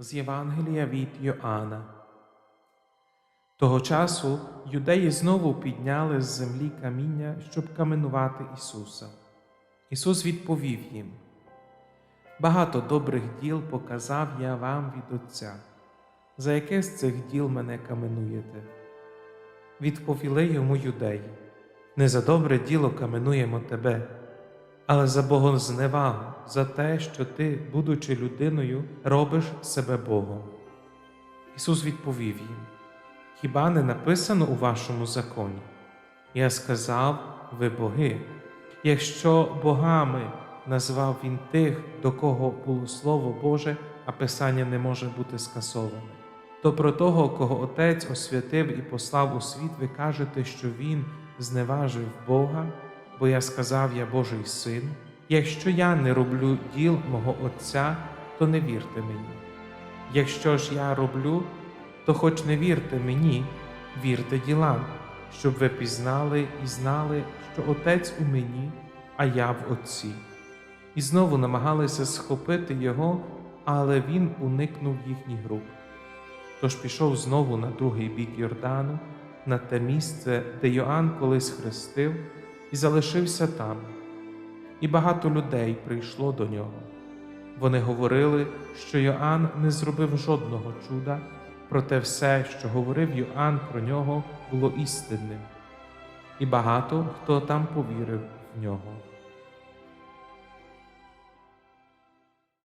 З Євангелія від Йоанна. Того часу юдеї знову підняли з землі каміння, щоб каменувати Ісуса. Ісус відповів їм: Багато добрих діл показав я вам від Отця. За яке з цих діл мене каменуєте? Відповіли йому юдеї: Не за добре діло каменуємо тебе, але за богозневагу, за те, що ти, будучи людиною, робиш себе Богом. Ісус відповів їм: Хіба не написано у вашому законі? Я сказав, ви боги. Якщо богами назвав він тих, до кого було Слово Боже, а Писання не може бути скасоване, то про того, кого Отець освятив і послав у світ, ви кажете, що Він зневажив Бога, бо я сказав, я Божий син. Якщо я не роблю діл мого Отця, то не вірте мені. Якщо ж я роблю, то хоч не вірте мені, вірте ділам, щоб ви пізнали і знали, що Отець у мені, а я в Отці. І знову намагалися схопити його, але він уникнув їхніх рук. Тож пішов знову на другий бік Йордану, на те місце, де Йоанн колись хрестив, і залишився там. І багато людей прийшло до нього. Вони говорили, що Йоанн не зробив жодного чуда, проте все, що говорив Йоанн про нього, було істинним, і багато хто там повірив в нього.